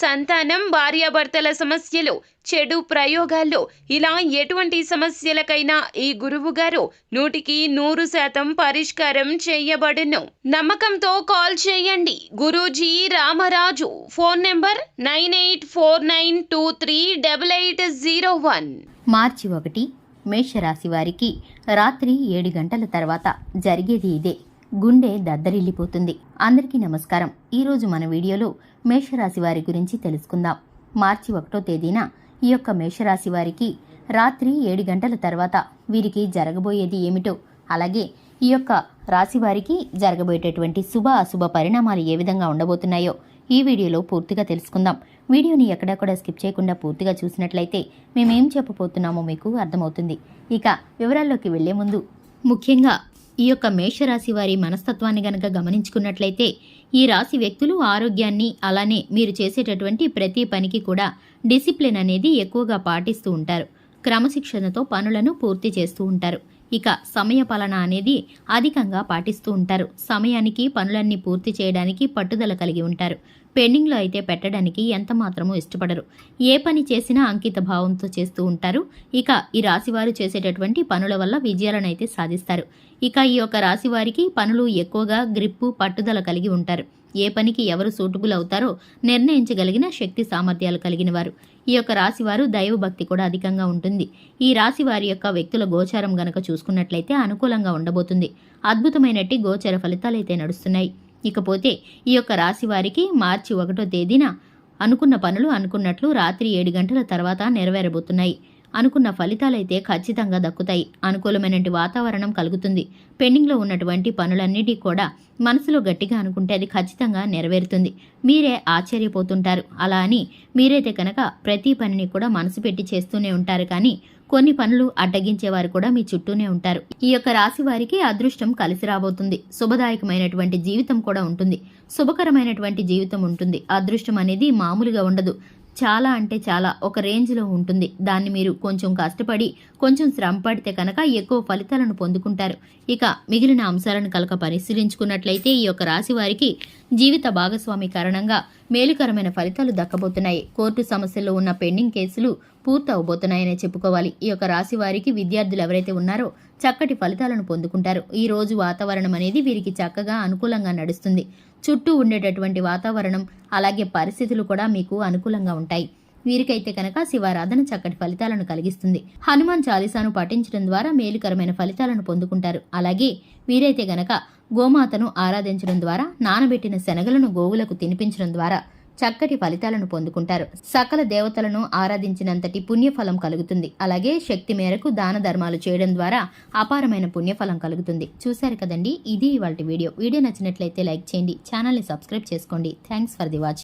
సంతానం భార్యాభర్తల సమస్యలు చెడు ప్రయోగాల్లో. ఇలా ఎటువంటి సమస్యలకైనా ఈ గురువు గారు నూటికి నూరు శాతం పరిష్కారం చేయబడును. నమ్మకంతో కాల్ చేయండి. Guruji Ramaraju. Phone number nine eight four nine two three double eight zero one. మార్చి ఒకటి మేషరాశి వారికి రాత్రి ఏడు గంటల తర్వాత జరిగేది ఇదే. గుండె దద్దరిల్లిపోతుంది. అందరికీ నమస్కారం. ఈరోజు మన వీడియోలో మేషరాశి వారి గురించి తెలుసుకుందాం. మార్చి ఒకటో తేదీన ఈ యొక్క మేషరాశి వారికి రాత్రి ఏడు గంటల తర్వాత వీరికి జరగబోయేది ఏమిటో అలాగే ఈ యొక్క రాశి వారికి జరగబోయేటటువంటి శుభ అశుభ పరిణామాలు ఏ విధంగా ఉండబోతున్నాయో ఈ వీడియోలో పూర్తిగా తెలుసుకుందాం. వీడియోని ఎక్కడెక్కడ స్కిప్ చేయకుండా పూర్తిగా చూసినట్లయితే మేమేం చెప్పబోతున్నామో మీకు అర్థమవుతుంది. ఇక వివరాల్లోకి వెళ్ళే ముందు ముఖ్యంగా ఈ యొక్క మేషరాశి వారి మనస్తత్వాన్ని గనక గమనించుకున్నట్లయితే ఈ రాశి వ్యక్తులు ఆరోగ్యాన్ని అలానే మీరు చేసేటటువంటి ప్రతి పనికి కూడా డిసిప్లిన్ అనేది ఎక్కువగా పాటిస్తూ ఉంటారు. క్రమశిక్షణతో పనులను పూర్తి చేస్తూ ఉంటారు. ఇక సమయ పాలన అనేది అధికంగా పాటిస్తూ ఉంటారు. సమయానికి పనులన్నీ పూర్తి చేయడానికి పట్టుదల కలిగి ఉంటారు. పెండింగ్లో అయితే పెట్టడానికి ఎంత మాత్రమూ ఇష్టపడరు. ఏ పని చేసినా అంకిత భావంతో చేస్తూ ఉంటారు. ఇక ఈ రాశివారు చేసేటటువంటి పనుల వల్ల విజయాలను అయితే సాధిస్తారు. ఇక ఈ యొక్క రాశి వారికి పనులు ఎక్కువగా గ్రిప్పు పట్టుదల కలిగి ఉంటారు. ఏ పనికి ఎవరు సూటబుల్ అవుతారో నిర్ణయించగలిగిన శక్తి సామర్థ్యాలు కలిగిన వారు. ఈ యొక్క రాశి వారు దైవభక్తి కూడా అధికంగా ఉంటుంది. ఈ రాశి వారి యొక్క వ్యక్తుల గోచారం గనక చూసుకున్నట్లయితే అనుకూలంగా ఉండబోతుంది. అద్భుతమైనట్టి గోచర ఫలితాలైతే నడుస్తున్నాయి. ఇకపోతే ఈ యొక్క రాశి వారికి మార్చి ఒకటో తేదీన అనుకున్న పనులు అనుకున్నట్లు రాత్రి ఏడు గంటల తర్వాత నెరవేరబోతున్నాయి. అనుకున్న ఫలితాలైతే ఖచ్చితంగా దక్కుతాయి. అనుకూలమైనటువంటి వాతావరణం కలుగుతుంది. పెండింగ్లో ఉన్నటువంటి పనులన్నిటి కూడా మనసులో గట్టిగా అనుకుంటే అది ఖచ్చితంగా నెరవేరుతుంది. మీరే ఆశ్చర్యపోతుంటారు. అలా అని మీరైతే కనుక ప్రతి పనిని కూడా మనసు పెట్టి చేస్తూనే ఉంటారు. కానీ కొన్ని పనులు అడ్డగించేవారు కూడా మీ చుట్టూనే ఉంటారు. ఈ యొక్క రాశి వారికి అదృష్టం కలిసి రాబోతుంది. శుభదాయకమైనటువంటి జీవితం కూడా ఉంటుంది. శుభకరమైనటువంటి జీవితం ఉంటుంది. అదృష్టం అనేది మామూలుగా ఉండదు. చాలా అంటే చాలా ఒక రేంజ్లో ఉంటుంది. దాన్ని మీరు కొంచెం కష్టపడి కొంచెం శ్రమ పడితే కనుక ఎక్కువ ఫలితాలను పొందుకుంటారు. ఇక మిగిలిన అంశాలను కనుక పరిశీలించుకున్నట్లయితే ఈ యొక్క రాశి వారికి జీవిత భాగస్వామి కారణంగా మేలుకరమైన ఫలితాలు దక్కబోతున్నాయి. కోర్టు సమస్యల్లో ఉన్న పెండింగ్ కేసులు పూర్తవబోతున్నాయనే చెప్పుకోవాలి. ఈ యొక్క రాశి వారికి విద్యార్థులు ఎవరైతే ఉన్నారో చక్కటి ఫలితాలను పొందుకుంటారు. ఈ రోజు వాతావరణం అనేది వీరికి చక్కగా అనుకూలంగా నడుస్తుంది. చుట్టూ ఉండేటటువంటి వాతావరణం అలాగే పరిస్థితులు కూడా మీకు అనుకూలంగా ఉంటాయి. వీరికైతే కనుక శివారాధన చక్కటి ఫలితాలను కలిగిస్తుంది. హనుమాన్ చాలీసాను పఠించడం ద్వారా మేలుకరమైన ఫలితాలను పొందుకుంటారు. అలాగే వీరైతే గనక గోమాతను ఆరాధించడం ద్వారా నానబెట్టిన శనగలను గోవులకు తినిపించడం ద్వారా చక్కటి ఫలితాలను పొందుకుంటారు. సకల దేవతలను ఆరాధించినంతటి పుణ్యఫలం కలుగుతుంది. అలాగే శక్తి మేరకు దాన ధర్మాలు చేయడం ద్వారా అపారమైన పుణ్యఫలం కలుగుతుంది. చూశారు కదండి? ఇది ఇవాళ వీడియో. వీడియో నచ్చినట్లయితే లైక్ చేయండి. ఛానల్ని సబ్స్క్రైబ్ చేసుకోండి. Thanks for the watch.